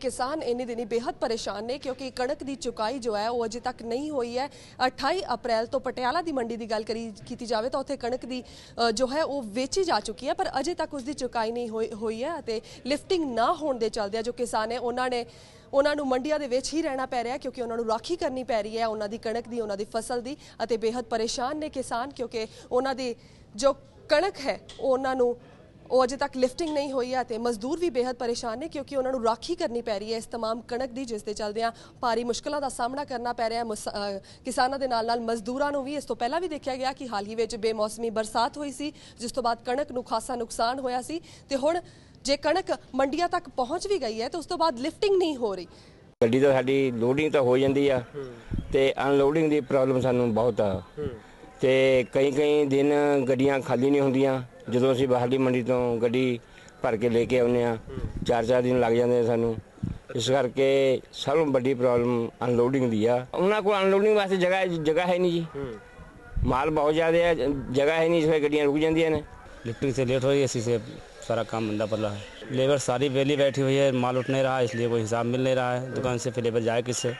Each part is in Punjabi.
ਕਿਸਾਨ ਇੰਨੇ ਦਿਨੀ ਬੇਹੱਦ ਪਰੇਸ਼ਾਨ ਨੇ ਕਿਉਂਕਿ ਕਣਕ ਦੀ ਚੁਕਾਈ ਜੋ ਹੈ, ਉਹ ਅਜੇ ਤੱਕ ਨਹੀਂ ਹੋਈ ਹੈ। 28 ਅਪ੍ਰੈਲ ਤੋਂ ਪਟਿਆਲਾ ਦੀ ਮੰਡੀ ਦੀ ਗੱਲ ਕਰੀ, ਕੀਤੀ ਜਾਵੇ ਤਾਂ ਉੱਥੇ ਕਣਕ ਦੀ ਜੋ ਹੈ, ਉਹ ਵੇਚੀ ਜਾ ਚੁੱਕੀ ਹੈ, ਪਰ ਅਜੇ ਤੱਕ ਉਸ ਦੀ ਚੁਕਾਈ ਨਹੀਂ ਹੋਈ ਹੈ ਅਤੇ ਲਿਫਟਿੰਗ ਨਾ ਹੋਣ ਦੇ ਚੱਲਦੇ ਜੋ ਕਿਸਾਨ ਹੈ, ਉਹਨਾਂ ਨੇ, ਉਹਨਾਂ ਨੂੰ ਮੰਡੀਆਂ ਦੇ ਵਿੱਚ ਹੀ ਰਹਿਣਾ ਪੈ ਰਿਹਾ ਕਿਉਂਕਿ ਉਹਨਾਂ ਨੂੰ ਰਾਖੀ ਕਰਨੀ ਪੈ ਰਹੀ ਹੈ ਉਹਨਾਂ ਦੀ ਕਣਕ ਦੀ, ਉਹਨਾਂ ਦੀ ਫਸਲ ਦੀ ਅਤੇ ਬੇਹੱਦ ਪਰੇਸ਼ਾਨ ਨੇ ਕਿਸਾਨ ਕਿਉਂਕਿ ਉਹਨਾਂ ਦੀ ਜੋ ਕਣਕ ਹੈ, ਉਹਨਾਂ ਨੂੰ ਉਹ ਅਜੇ ਤੱਕ ਲਿਫਟਿੰਗ ਨਹੀਂ ਹੋਈ ਹੈ ਤੇ ਮਜ਼ਦੂਰ ਵੀ ਬੇहद ਪਰੇਸ਼ਾਨ ਨੇ ਕਿਉਂਕਿ ਉਹਨਾਂ ਨੂੰ ਰਾਖੀ ਕਰਨੀ ਪੈ ਰਹੀ ਹੈ। ਇਸ ਤਮਾਮ ਕਣਕ ਦੀ ਜਿਸ ਦੇ ਚਲਦਿਆਂ ਭਾਰੀ ਮੁਸ਼ਕਲਾਂ ਦਾ ਸਾਹਮਣਾ ਕਰਨਾ ਪੈ ਰਿਹਾ ਕਿਸਾਨਾਂ ਦੇ ਨਾਲ ਨਾਲ ਮਜ਼ਦੂਰਾਂ ਨੂੰ ਵੀ ਇਸ ਤੋਂ ਪਹਿਲਾਂ ਵੀ ਦੇਖਿਆ ਗਿਆ ਕਿ ਹਾਲ ਹੀ ਵਿੱਚ ਬੇਮੌਸਮੀ ਬਰਸਾਤ ਹੋਈ ਸੀ ਜਿਸ ਤੋਂ ਬਾਅਦ ਕਣਕ ਨੂੰ ਖਾਸਾ ਨੁਕਸਾਨ ਹੋਇਆ ਸੀ ਤੇ ਹੁਣ ਜੇ ਕਣਕ ਮੰਡੀਆਂ ਤੱਕ ਪਹੁੰਚ ਵੀ ਗਈ ਹੈ ਤਾਂ ਉਸ ਤੋਂ ਬਾਅਦ ਲਿਫਟਿੰਗ ਨਹੀਂ ਹੋ ਰਹੀ। ਗੱਡੀ ਤਾਂ ਸਾਡੀ ਲੋਡਿੰਗ ਤਾਂ ਹੋ ਜਾਂਦੀ ਆ ਤੇ ਅਨਲੋਡਿੰਗ ਦੀ ਪ੍ਰੋਬਲਮ ਸਾਨੂੰ ਬਹੁਤ ਆ। ਤੇ ਕਈ ਕਈ ਦਿਨ ਗੱਡੀਆਂ ਖਾਲੀ ਨਹੀਂ ਹੁੰਦੀਆਂ ਜਦੋਂ ਅਸੀਂ ਬਾਹਰਲੀ ਮੰਡੀ ਤੋਂ ਗੱਡੀ ਭਰ ਕੇ ਲੈ ਕੇ ਆਉਂਦੇ ਆ ਚਾਰ ਚਾਰ ਦਿਨ ਲੱਗ ਜਾਂਦੇ ਆ ਸਾਨੂੰ ਇਸ ਕਰਕੇ ਸਭ ਤੋਂ ਵੱਡੀ ਪ੍ਰੋਬਲਮ ਅਨਲੋਡਿੰਗ ਦੀ ਆ ਉਹਨਾਂ ਕੋਲ ਅਨਲੋਡਿੰਗ ਵਾਸਤੇ ਜਗ੍ਹਾ ਜਗ੍ਹਾ ਹੈ ਨਹੀਂ ਜੀ ਮਾਲ ਬਹੁਤ ਜ਼ਿਆਦਾ ਹੈ ਜਗ੍ਹਾ ਹੈ ਨਹੀਂ ਇਸ ਵੇ ਗੱਡੀਆਂ ਰੁਕ ਜਾਂਦੀਆਂ ਨੇ लिफ्टिंग से लेट हो रही है इसी से सारा काम मंदा पड़ रहा है लेबर सारी वेली बैठी हुई है माल उठ नहीं रहा है इसलिए कोई हिसाब मिल नहीं रहा है दुकान से फिर लेबर जाए किससे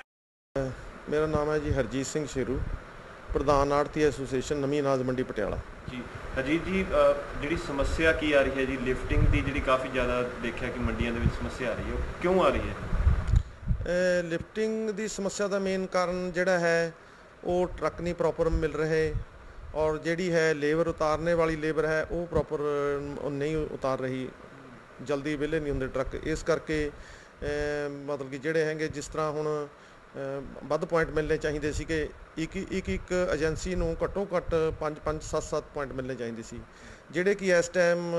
ਮੇਰਾ ਨਾਮ ਹੈ ਜੀ ਹਰਜੀਤ ਸਿੰਘ ਸ਼ੇਰੂ ਪ੍ਰਧਾਨ ਆੜਤੀ ਐਸੋਸੀਏਸ਼ਨ ਨਵੀਂ ਅਨਾਜ ਮੰਡੀ ਪਟਿਆਲਾ। ਜੀ ਅਜੀਤ ਜੀ ਜਿਹੜੀ ਸਮੱਸਿਆ ਕੀ ਆ ਰਹੀ ਹੈ ਜੀ? ਲਿਫਟਿੰਗ ਦੀ ਜਿਹੜੀ ਕਾਫੀ ਜ਼ਿਆਦਾ ਦੇਖਿਆ ਕਿ ਮੰਡੀਆਂ ਦੇ ਵਿੱਚ ਸਮੱਸਿਆ ਆ ਰਹੀ ਹੈ ਉਹ ਕਿਉਂ ਆ ਰਹੀ ਹੈ? ਇਹ ਲਿਫਟਿੰਗ ਦੀ ਸਮੱਸਿਆ ਦਾ ਮੇਨ ਕਾਰਨ ਜਿਹੜਾ ਹੈ ਉਹ ਟਰੱਕ ਨਹੀਂ ਪ੍ਰੋਪਰ ਮਿਲ ਰਹੇ ਔਰ ਜਿਹੜੀ ਹੈ ਲੇਬਰ ਉਤਾਰਨੇ ਵਾਲੀ ਲੇਬਰ ਹੈ ਉਹ ਪ੍ਰੋਪਰ ਨਹੀਂ ਉਤਾਰ ਰਹੀ। ਜਲਦੀ ਵਿਹਲੇ ਨਹੀਂ ਹੁੰਦੇ ਟਰੱਕ। ਇਸ ਕਰਕੇ ਮਤਲਬ ਕਿ ਜਿਹੜੇ ਹੈਗੇ ਜਿਸ ਤਰ੍ਹਾਂ ਹੁਣ ਵੱਧ ਪੁਆਇੰਟ ਮਿਲਣੇ ਚਾਹੀਦੇ ਸੀ ਕਿ ਇੱਕ ਇੱਕ ਇੱਕ ਏਜੰਸੀ ਨੂੰ ਘੱਟੋ ਘੱਟ 5 5 7 7 ਪੁਆਇੰਟ ਮਿਲਣੇ ਚਾਹੀਦੇ ਸੀ। ਜਿਹੜੇ ਕਿ ਇਸ ਟਾਈਮ